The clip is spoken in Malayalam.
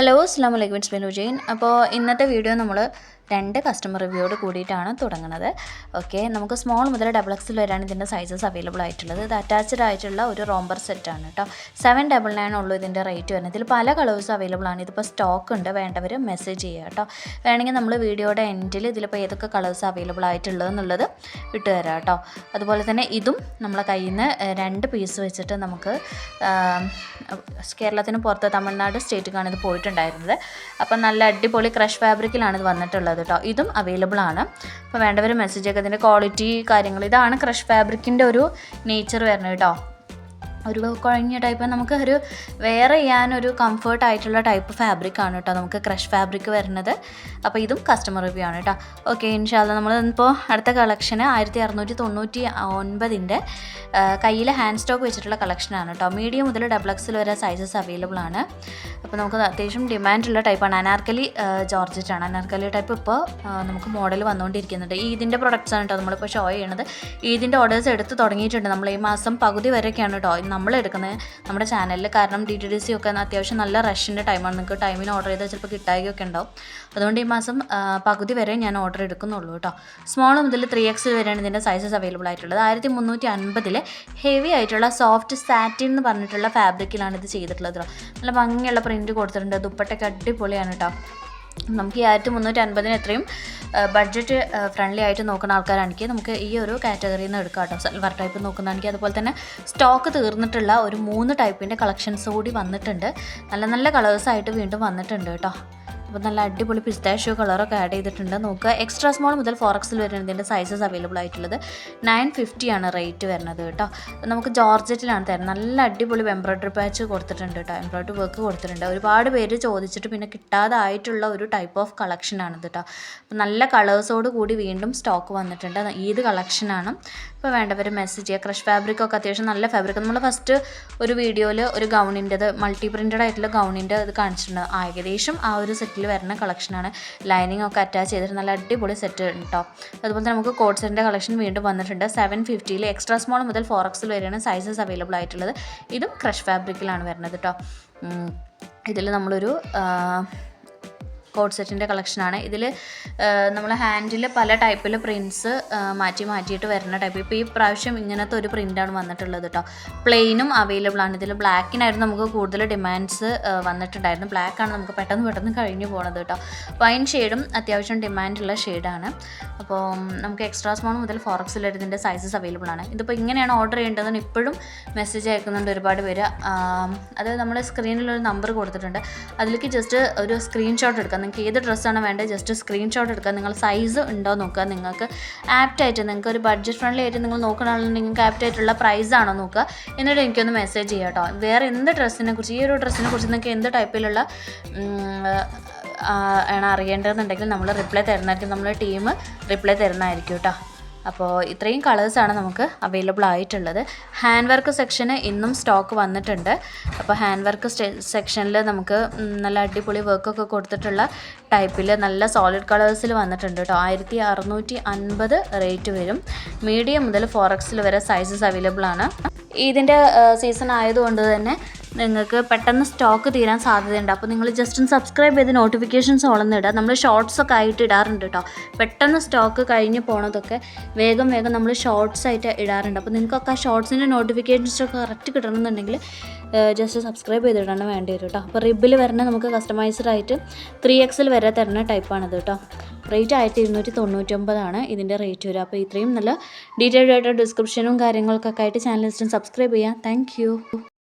ഹലോ അസ്സാം വലൈക്കും ഇറ്റ്സ് ജെയിൻ അപ്പോൾ ഇന്നത്തെ വീഡിയോ നമ്മൾ രണ്ട് കസ്റ്റമർ റിവ്യൂയോട് കൂടിയിട്ടാണ് തുടങ്ങുന്നത്. ഓക്കെ നമുക്ക് സ്മോൾ മുതൽ ഡബിൾ എക്സിൽ വരെയാണ് ഇതിന്റെ സൈസസ് അവൈലബിൾ ആയിട്ടുള്ളത്. ഇത് അറ്റാച്ച്ഡ് ആയിട്ടുള്ള ഒരു റോംബർ സെറ്റാണ് കേട്ടോ സെവൻ ഡബിൾ നയൻ ഉള്ളൂ ഇതിന്റെ റേറ്റ് വരുന്നത്. ഇതിൽ പല കളേഴ്സ് അവൈലബിൾ ആണ്. ഇതിപ്പോൾ സ്റ്റോക്ക് ഉണ്ട് വേണ്ടവർ മെസ്സേജ് ചെയ്യുക കേട്ടോ വേണമെങ്കിൽ നമ്മൾ വീഡിയോയുടെ എൻഡിൽ ഇതിലിപ്പോൾ ഏതൊക്കെ കളേഴ്സ് അവൈലബിൾ ഇട്ട് തരാം കേട്ടോ അതുപോലെ തന്നെ ഇതും നമ്മളെ കയ്യിൽ നിന്ന് രണ്ട് പീസ് വെച്ചിട്ട് നമുക്ക് കേരളത്തിന് പുറത്ത് തമിഴ്നാട് സ്റ്റേറ്റിലേക്കാണ് ഇത് പോയിട്ടുണ്ടായിരുന്നത്. അപ്പം നല്ല അടിപൊളി ക്രഷ് ഫാബ്രിക്കിലാണ് ഇത് വന്നിട്ടുള്ളത്. കേട്ടോ ഇതും അവൈലബിൾ ആണ്. അപ്പോൾ വേണ്ടവർ മെസ്സേജ് ഒക്കെ ഇതിന്റെ ക്വാളിറ്റി കാര്യങ്ങൾ ഇതാണ് ക്രഷ് ഫാബ്രിക്കിന്റെ ഒരു നേച്ചർ വരുന്നത് കേട്ടോ. ഒരു കുഴഞ്ഞ ടൈപ്പ് നമുക്ക് ഒരു വെയർ ചെയ്യാനൊരു കംഫർട്ട് ആയിട്ടുള്ള ടൈപ്പ് ഫാബ്രിക് ആണ് കേട്ടോ നമുക്ക് ക്രഷ് ഫാബ്രിക് വരുന്നത്. അപ്പോൾ ഇതും കസ്റ്റമർ റിവ്യൂ ആണ് കേട്ടോ ഓക്കെ ഇൻഷാല്ല നമ്മൾ ഇപ്പോൾ അടുത്ത കളക്ഷന് ആയിരത്തി അറുന്നൂറ്റി തൊണ്ണൂറ്റി ഒൻപതിന്റെ കയ്യിൽ ഹാൻഡ് സ്റ്റോക്ക് വെച്ചിട്ടുള്ള കളക്ഷനാണ് കേട്ടോ മീഡിയം മുതൽ ഡബിൾ എക്സിൽ വരെ സൈസസ് അവൈലബിൾ ആണ്. അപ്പോൾ നമുക്ക് അത്യാവശ്യം ഡിമാൻഡുള്ള ടൈപ്പാണ് അനാർക്കലി ജോർജറ്റ് ആണ്. അനാർക്കലി ടൈപ്പ് ഇപ്പോൾ നമുക്ക് മോഡൽ വന്നുകൊണ്ടിരിക്കുന്നുണ്ട് ഈ ഇതിന്റെ പ്രൊഡക്ട്സ് ആണ് കേട്ടോ നമ്മളിപ്പോൾ ഷോ ചെയ്യണത് ഇതിന്റെ ഓർഡേഴ്സ് എടുത്ത് തുടങ്ങിയിട്ടുണ്ട്. നമ്മൾ ഈ മാസം പകുതി വരെയൊക്കെയാണ് കേട്ടോ നമ്മൾ എടുക്കുന്നത് നമ്മുടെ ചാനലിൽ കാരണം ഡി ടി ഡി സി ഒക്കെ അത്യാവശ്യം നല്ല റഷിന്റെ ടൈമാണ് നിങ്ങൾക്ക് ടൈമിന് ഓർഡർ ചെയ്താൽ ചിലപ്പോൾ കിട്ടായികയൊക്കെ ഉണ്ടാവും. അതുകൊണ്ട് ഈ മാസം പകുതി വരെ ഞാൻ ഓർഡർ എടുക്കുന്നുള്ളൂ കേട്ടോ സ്മോൾ മുതൽ ത്രീ എക്സ് വരെയാണ് ഇതിന്റെ സൈസസ് അവൈലബിൾ ആയിട്ടുള്ളത്. ആയിരത്തി മുന്നൂറ്റി അൻപതിൽ ഹെവി ആയിട്ടുള്ള സോഫ്റ്റ് സാറ്റിൻ എന്ന് പറഞ്ഞിട്ടുള്ള ഫാബ്രിക്കിലാണ് ഇത് ചെയ്തിട്ടുള്ളത് നല്ല ഭംഗിയുള്ള പ്രിന്റ് കൊടുത്തിട്ടുണ്ട്. ദുപ്പട്ടൊക്കെ അടിപൊളിയാണ് കേട്ടോ നമുക്ക് ഈ ആയിരത്തി മുന്നൂറ്റി അൻപതിന് എത്രയും ബഡ്ജറ്റ് ഫ്രണ്ട്ലി ആയിട്ട് നോക്കുന്ന ആൾക്കാരാണെങ്കിൽ നമുക്ക് ഈ ഒരു കാറ്റഗറിയിൽ നിന്ന് എടുക്കാം കേട്ടോ. സൽവാർ ടൈപ്പ് നോക്കുന്നതാണെങ്കിൽ അതുപോലെ തന്നെ സ്റ്റോക്ക് തീർന്നിട്ടുള്ള ഒരു മൂന്ന് ടൈപ്പിന്റെ കളക്ഷൻസ് കൂടി വന്നിട്ടുണ്ട്. നല്ല നല്ല കളേഴ്സായിട്ട് വീണ്ടും വന്നിട്ടുണ്ട് കേട്ടോ. അപ്പോൾ നല്ല അടിപൊളി പിസ്താഷ്യോ കളറൊക്കെ ആഡ് ചെയ്തിട്ടുണ്ട്. നോക്കുക എക്സ്ട്രാ സ്മോൾ മുതൽ ഫോർ എക്സിൽ വരുന്നതിന്റെ സൈസസ് അവൈലബിൾ ആയിട്ടുള്ളത്. നയൻ ഫിഫ്റ്റി ആണ് റേറ്റ് വരുന്നത് കേട്ടോ. നമുക്ക് ജോർജറ്റിലാണ് തരുന്നത്. നല്ല അടിപൊളി എംബ്രോയ്ഡറി പാച്ച് കൊടുത്തിട്ടുണ്ട് കേട്ടോ. എംബ്രോയ്ഡറി വർക്ക് കൊടുത്തിട്ടുണ്ട്. ഒരുപാട് പേര് ചോദിച്ചിട്ട് പിന്നെ കിട്ടാതായിട്ടുള്ള ഒരു ടൈപ്പ് ഓഫ് കളക്ഷനാണ് കേട്ടോ. അപ്പോൾ നല്ല കളേഴ്സോട് കൂടി വീണ്ടും സ്റ്റോക്ക് വന്നിട്ടുണ്ട്. ഈദ് കളക്ഷനാണ് ഇപ്പോൾ വേണ്ടവർ മെസ്സേജ് ചെയ്യുക ക്രഷ് ഫാബ്രിക് ഒക്കെ അത്യാവശ്യം നല്ല ഫാബ്രിക് നമ്മൾ ഫസ്റ്റ് ഒരു വീഡിയോയിൽ ഒരു ഗൗണിന്റെത് മൾട്ടി പ്രിന്റഡ് ആയിട്ടുള്ള ഗൗണിന്റെ ഇത് കാണിച്ചിട്ടുണ്ട്. ഏകദേശം ആ ഒരു സെറ്റിൽ വരുന്ന കളക്ഷനാണ് ലൈനിങ് ഒക്കെ അറ്റാച്ച് ചെയ്തിട്ട് നല്ല അടിപൊളി സെറ്റ് കേട്ടോ അതുപോലെ തന്നെ നമുക്ക് കോഡ് കളക്ഷൻ വീണ്ടും വന്നിട്ടുണ്ട്. സെവൻ ഫിഫ്റ്റിയിൽ എക്സ്ട്രാ സ്മോൾ മുതൽ ഫോർ എക്സിൽ വരെയാണ് സൈസസ് അവൈലബിൾ ആയിട്ടുള്ളത്. ഇതും ക്രഷ് ഫാബ്രിക്കിലാണ് വരുന്നത് കേട്ടോ ഇതിൽ നമ്മളൊരു കോഡ് സെറ്റിന്റെ കളക്ഷനാണ്. ഇതിൽ നമ്മൾ ഹാൻഡിൽ പല ടൈപ്പിൽ പ്രിന്റ്സ് മാറ്റി മാറ്റിയിട്ട് വരുന്ന ടൈപ്പ് ഇപ്പോൾ ഈ പ്രാവശ്യം ഇങ്ങനത്തെ ഒരു പ്രിന്റാണ് വന്നിട്ടുള്ളത് കേട്ടോ പ്ലെയിനും അവൈലബിൾ ആണ്. ഇതിൽ ബ്ലാക്കിനായിരുന്നു നമുക്ക് കൂടുതൽ ഡിമാൻഡ്സ് വന്നിട്ടുണ്ടായിരുന്നു ബ്ലാക്കാണ് നമുക്ക് പെട്ടെന്ന് പെട്ടെന്ന് കഴിഞ്ഞു പോണത് കേട്ടോ വൈൻ ഷെയ്ഡും അത്യാവശ്യം ഡിമാൻഡുള്ള ഷെയ്ഡാണ് അപ്പോൾ നമുക്ക് എക്സ്ട്രാ സ്മോൾ മുതൽ ഫോറക്സിൽ ഇതിന്റെ സൈസസ് അവൈലബിൾ ആണ്. ഇതിപ്പോൾ ഇങ്ങനെയാണ് ഓർഡർ ചെയ്യേണ്ടതെന്ന് ഇപ്പോഴും മെസ്സേജ് അയക്കുന്നുണ്ട് ഒരുപാട് പേര്. അത് നമ്മൾ സ്ക്രീനിൽ ഒരു നമ്പർ കൊടുത്തിട്ടുണ്ട്. അതിലേക്ക് ജസ്റ്റ് ഒരു സ്ക്രീൻഷോട്ട് എടുക്കാം. നിങ്ങൾക്ക് ഏത് ഡ്രസ്സാണ് വേണ്ടത് ജസ്റ്റ് സ്ക്രീൻഷോട്ട് എടുക്കുക. നിങ്ങൾ സൈസ് ഉണ്ടോ നോക്കുക. നിങ്ങൾക്ക് ആപ്റ്റ് ആയിട്ട് നിങ്ങൾക്ക് ഒരു ബഡ്ജറ്റ് ഫ്രണ്ട്ലി ആയിട്ട് നിങ്ങൾ നോക്കണമെന്നുണ്ടെങ്കിൽ നിങ്ങൾക്ക് ആപ്റ്റ് ആയിട്ടുള്ള പ്രൈസ് ആണോ നോക്കുക. എന്നിട്ട് എനിക്കൊന്ന് മെസ്സേജ് ചെയ്യാം കേട്ടോ വേറെ എന്ത് ഡ്രസ്സിനെ കുറിച്ച് ഈ ഒരു ഡ്രസ്സിനെ കുറിച്ച് നിങ്ങൾക്ക് എന്ത് ടൈപ്പിലുള്ള ആണ് അറിയേണ്ടതെന്നുണ്ടെങ്കിൽ നമ്മൾ റിപ്ലൈ തരുന്നതായിരിക്കും. നമ്മൾ ടീം റിപ്ലൈ തരുന്നതായിരിക്കും കേട്ടോ അപ്പോൾ ഇത്രയും കളേഴ്സാണ് നമുക്ക് അവൈലബിൾ ആയിട്ടുള്ളത്. ഹാൻഡ് വർക്ക് സെക്ഷന് ഇന്നും സ്റ്റോക്ക് വന്നിട്ടുണ്ട്. അപ്പോൾ ഹാൻഡ് വർക്ക് സെക്ഷനിൽ നമുക്ക് നല്ല അടിപൊളി വർക്കൊക്കെ കൊടുത്തിട്ടുള്ള ടൈപ്പിൽ നല്ല സോളിഡ് കളേഴ്സിൽ വന്നിട്ടുണ്ട് കേട്ടോ. ആയിരത്തി അറുന്നൂറ്റി അൻപത് റേറ്റ് വരും. മീഡിയം മുതൽ ഫോർ എക്സിൽ വരെ സൈസസ് അവൈലബിൾ ആണ്. ഇതിന്റെ സീസൺ ആയതുകൊണ്ട് തന്നെ നിങ്ങൾക്ക് പെട്ടെന്ന് സ്റ്റോക്ക് തീരാൻ സാധ്യതയുണ്ട്. അപ്പോൾ നിങ്ങൾ ജസ്റ്റ് ഒന്ന് സബ്സ്ക്രൈബ് ചെയ്ത് നോട്ടിഫിക്കേഷൻസ് ഓളന്ന് ഇടുക നമ്മൾ ഷോർട്സ് ഒക്കെ ആയിട്ട് ഇടാറുണ്ട് കേട്ടോ പെട്ടെന്ന് സ്റ്റോക്ക് കഴിഞ്ഞ് പോണതൊക്കെ വേഗം വേഗം നമ്മൾ ഷോർട്സ് ആയിട്ട് ഇടാറുണ്ട്. അപ്പോൾ നിങ്ങൾക്കൊക്കെ ആ ഷോർട്സിന്റെ നോട്ടിഫിക്കേഷൻസ് ഒക്കെ കറക്റ്റ് കിട്ടണമെന്നുണ്ടെങ്കിൽ ജസ്റ്റ് സബ്സ്ക്രൈബ് ചെയ്തിടണം വേണ്ടി വരും കേട്ടോ അപ്പോൾ റിബിൽ വരണ നമുക്ക് കസ്റ്റമൈസ്ഡ് ആയിട്ട് ത്രീ എക്സിൽ വരെ തരുന്ന ടൈപ്പാണിത് കേട്ടോ റേറ്റ് ആയിരത്തി ഇരുന്നൂറ്റി തൊണ്ണൂറ്റൊമ്പതാണ് ഇതിന്റെ റേറ്റ് വരും അപ്പോൾ ഇത്രയും നല്ല ഡീറ്റെയിൽഡ് ആയിട്ട് ഡിസ്ക്രിപ്ഷനും കാര്യങ്ങൾക്കൊക്കെ ആയിട്ട് ചാനൽ സബ്സ്ക്രൈബ് ചെയ്യാം. താങ്ക്